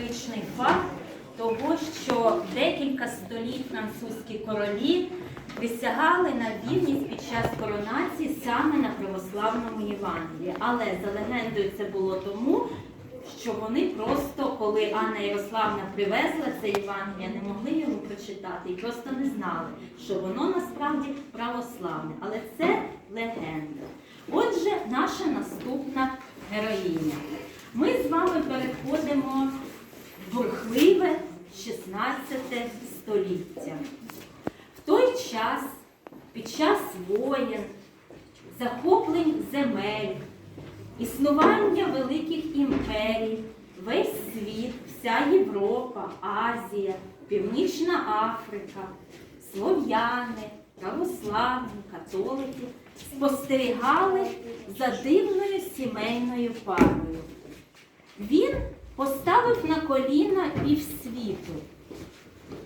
Історичний факт того, що декілька століть французькі королі присягали на вірність під час коронації саме на православному Євангелії. Але за легендою це було тому, що вони просто, коли Анна Ярославна привезла це Євангеліє, не могли його прочитати і просто не знали, що воно насправді православне. Але це легенда. Отже, наша наступна героїня. Ми з вами переходимо бурхливе 16 століття. В той час, під час воєн, захоплень земель, існування великих імперій, весь світ, вся Європа, Азія, Північна Африка, слов'яни, православні, католики спостерігали за дивною сімейною парою. Він поставив на коліна півсвіту.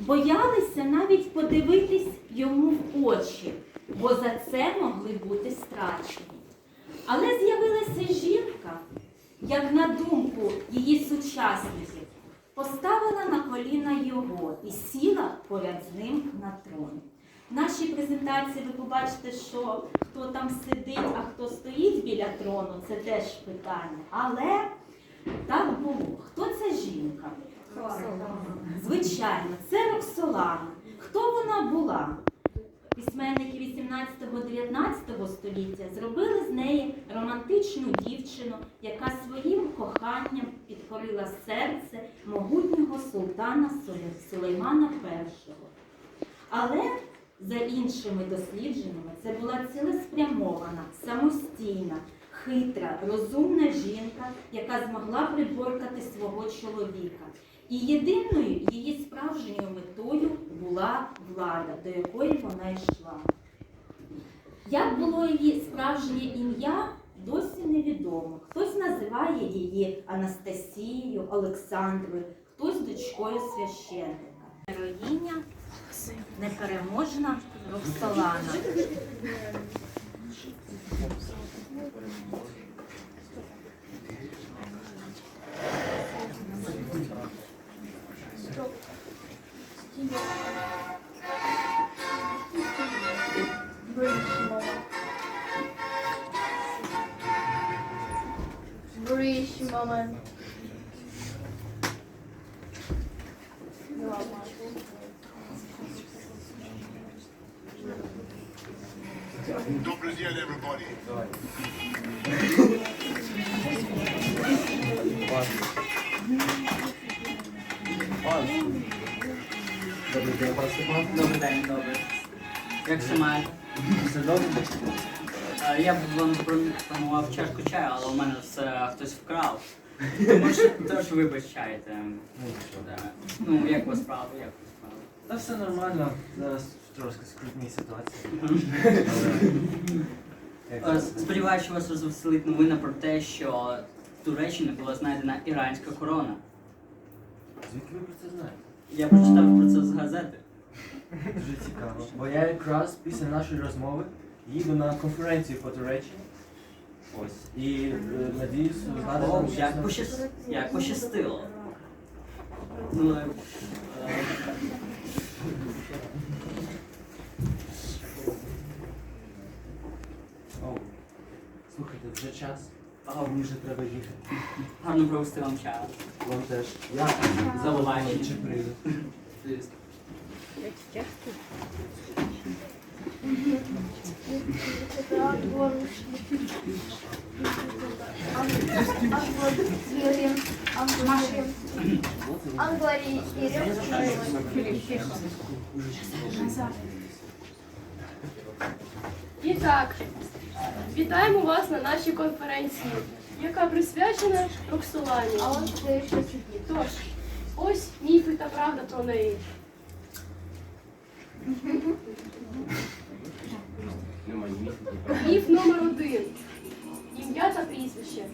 Боялися навіть подивитись йому в очі, бо за це могли бути страчені. Але з'явилася жінка, як на думку її сучасників, поставила на коліна його і сіла поряд з ним на трон. В нашій презентації ви побачите, що хто там сидить, а хто стоїть біля трону, це теж питання. Але так було. Хто ця жінка? Звичайно, це Роксолана. Хто вона була? Письменники 18-19 століття зробили з неї романтичну дівчину, яка своїм коханням підкорила серце могутнього султана Сулей- Сулеймана І. Але за іншими дослідженнями це була цілеспрямована, самостійна, хитра, розумна жінка, яка змогла приборкати свого чоловіка. І єдиною її справжньою метою була влада, до якої вона йшла. Як було її справжнє ім'я, досі невідомо. Хтось називає її Анастасією, Олександрою, хтось дочкою священника. Героїня непереможна Роксолана. Double deal, everybody. Добрий день, пан Степан. Добрий день, добре. Як все маєте? Все добре? Е, Я б вам пропонував чашку чаю, але у мене все хтось вкрав. Тож вибачайте. Ну. Да. Ну, як у вас справа, як у вас справа? Та все нормально. Зараз трошки скрутні ситуації. Але... Е, Сподіваюся, що вас розвеселить новина про те, що в Туреччині була знайдена іранська корона. Звідки ви про це знаєте? Я прочитав про це з газети. Дуже цікаво. Бо я якраз після нашої розмови їду на конференцію по Туреччині. Ось. І е, надіюсь, узнати О, там як, пощас... як пощастило. Ну, е, Слухайте, вже час. А мені вже треба їхати. гарно провести вам чаю. Вам теж. Я Заливайте. чи прийду. І так, вітаємо вас на нашій конференції, яка присвячена Роксолані. Тож, ось міфи та правда про неї. Міф номер один. Ім'я та прізвище.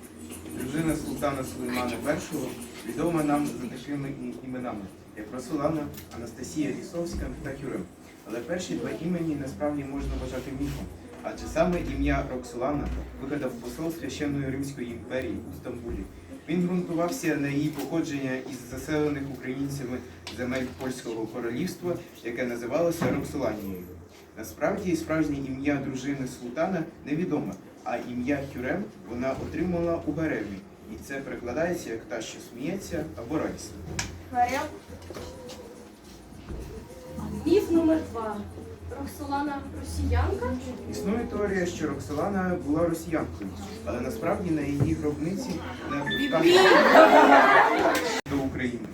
Дружина султана Сулеймана І відома нам за такими іменами, як Росолана, Анастасія Лісовська та Кюрем. Але перші два імені насправді можна вважати міфом, адже саме ім'я Роксолана вигадав посол священної Римської імперії у Стамбулі. Він ґрунтувався на її походження із заселених українцями земель польського королівства, яке називалося Роксоланією. Насправді справжнє ім'я дружини султана невідоме, а ім'я Хюрем вона отримала у гаремі. І це перекладається як та, що сміється або радісна. Міф номер два. Роксолана росіянка? Існує теорія, що Роксолана була росіянкою, але насправді на її гробниці не до України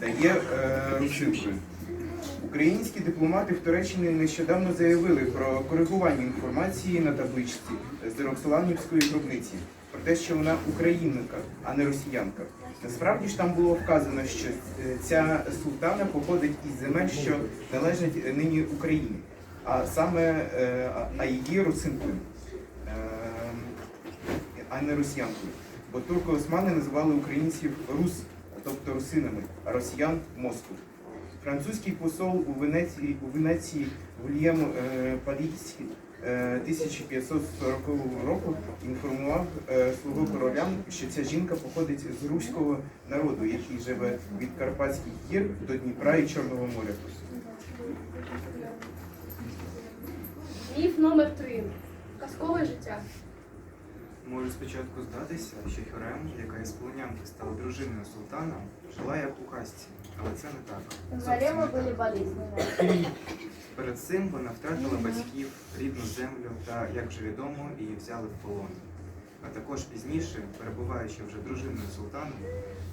та є е, русинкою. Українські дипломати в Туреччині нещодавно заявили про коригування інформації на табличці з Роксоланівської гробниці про те, що вона українка, а не росіянка. Насправді ж там було вказано, що е, ця султана походить із земель, що належать нині Україні, а саме е, а- її русинкою, е, а не росіянкою. Бо турко-османи називали українців рус, тобто русинами, а росіян Москву. Французький посол у Венеції, у Венеції Вільям Паліцький е, 1540 року інформував е, свого короля, що ця жінка походить з руського народу, який живе від Карпатських гір до Дніпра і Чорного моря. Міф номер три. Казкове життя. Може спочатку здатися, що Хюрем, яка із полонянки стала дружиною султана, жила як у казці, але це не так. Не так. болезненные. Перед цим вона втратила батьків, рідну землю та, як вже відомо, її взяли в полон. А також пізніше, перебуваючи вже дружиною султана,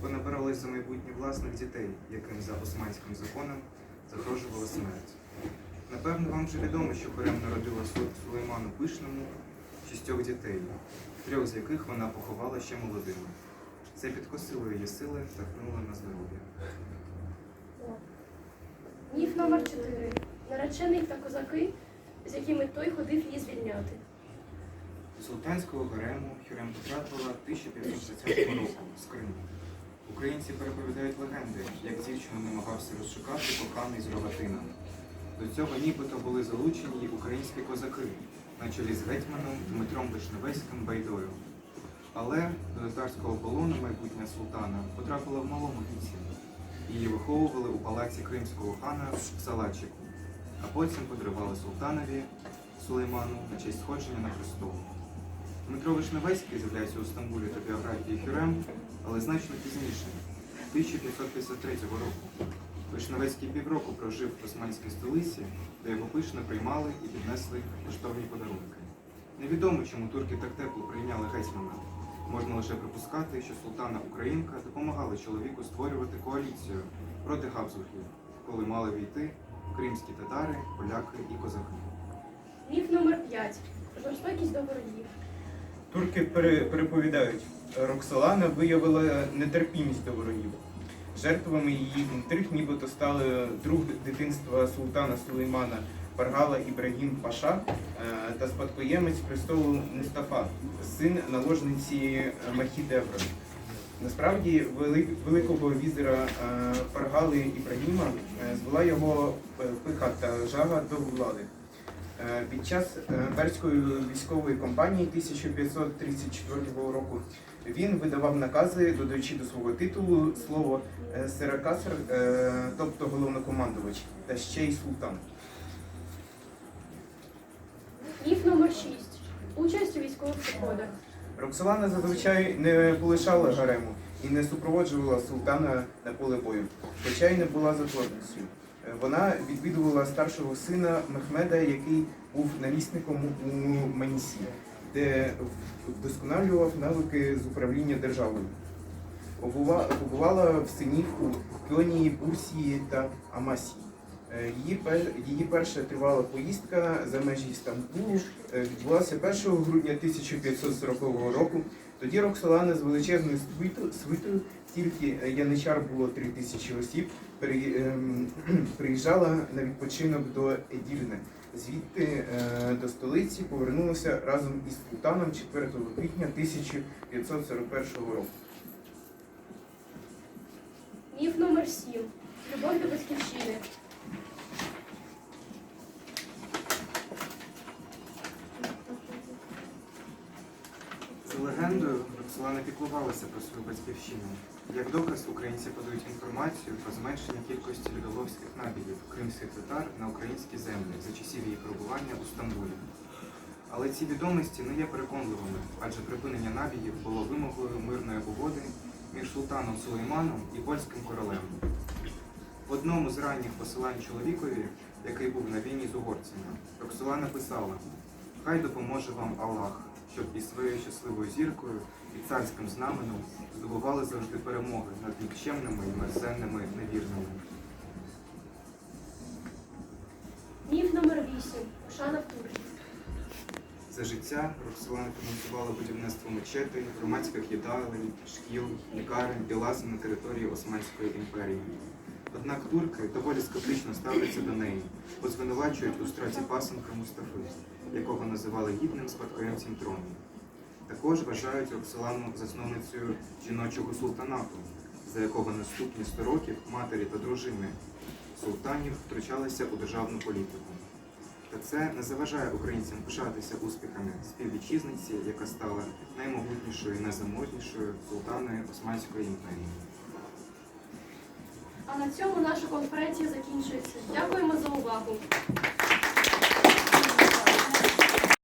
вона боролась за майбутнє власних дітей, яким за османським законом загрожувала смерть. Напевно, вам вже відомо, що Хюрем народила Су- Сулейману Пишному шістьох дітей, трьох з яких вона поховала ще молодими. Це підкосило її сили та вплинуло на здоров'я. Міф номер чотири. Наречений та козаки, з якими той ходив її звільняти. До султанського гарему Хюрем потрапила 1530 року з Криму. Українці переповідають легенди, як дівчину намагався розшукати коханий з Рогатина. До цього нібито були залучені українські козаки на чолі з гетьманом Дмитром Вишневецьким Байдою. Але до татарського полону майбутня султана потрапила в малому віці. Її виховували у палаці кримського хана в Салачику, а потім подарували султанові Сулейману на честь сходження на престол. Дмитро Вишневецький з'являється у Стамбулі та біографії Хюрем, але значно пізніше, 1553 року. Вишневецький півроку прожив в османській столиці, де його пишно приймали і піднесли коштовні подарунки. Невідомо, чому турки так тепло прийняли гетьмана. Можна лише припускати, що султана Українка допомагала чоловіку створювати коаліцію проти Габсбургів, коли мали війти кримські татари, поляки і козаки. Міф номер п'ять. Жорстокість до ворогів. Турки переповідають, Роксолана виявила нетерпімість до ворогів. Жертвами її інтриг нібито стали друг дитинства султана Сулеймана Паргала Ібрагім Паша е, та спадкоємець престолу Мустафа, син наложниці Махідевра. Насправді великого візера е, Паргали Ібрагіма е, звела його е, пиха та жага до влади. Е, Під час е, перської військової кампанії 1534 року він видавав накази, додаючи до свого титулу слово е, Серакасар, е, тобто головнокомандувач, та ще й султан. Міф номер шість. Участь у військових походах. Роксолана зазвичай не полишала гарему і не супроводжувала султана на поле бою, хоча й не була заложницею. Е, Вона відвідувала старшого сина Мехмеда, який був намісником у Манісі, де вдосконалював навики з управління державою. Побувала в Синівку, Кьонії, Бурсії та Амасії. Е, Її, її перша тривала поїздка за межі Стамбулу е, відбулася 1 грудня 1540 року. Тоді Роксолана з величезною свитою, тільки е, яничар було 3 тисячі осіб, ем, приїжджала на відпочинок до Едільне. Звідти е, до столиці повернулася разом із султаном 4 квітня 1541 року. Міф номер сім. Любов до батьківщини. Легендою, Роксолана піклувалася про свою батьківщину. Як доказ, українці подають інформацію про зменшення кількості людоловських набігів кримських татар на українські землі за часів її перебування у Стамбулі. Але ці відомості не є переконливими, адже припинення набігів було вимогою мирної угоди між султаном Сулейманом і польським королем. В одному з ранніх посилань чоловікові, який був на війні з угорцями, Роксолана писала: Хай допоможе вам Аллах, щоб із своєю щасливою зіркою і царським знаменем здобували завжди перемоги над нікчемними і мерзенними невірними. Міф номер 8. Шана в Турці. За життя Роксолана фінансувала будівництво мечетей, громадських їдалень, шкіл, лікарень і лазень на території Османської імперії. Однак турки доволі скептично ставляться до неї, бо звинувачують у страті пасенка Мустафи, якого називали гідним спадкоємцем трону. Також вважають Роксолану засновницею жіночого султанату, за якого наступні 100 років матері та дружини султанів втручалися у державну політику. Та це не заважає українцям пишатися успіхами співвітчизниці, яка стала наймогутнішою і найзаможнішою султаною Османської імперії. А на цьому наша конференція закінчується. Дякуємо за увагу.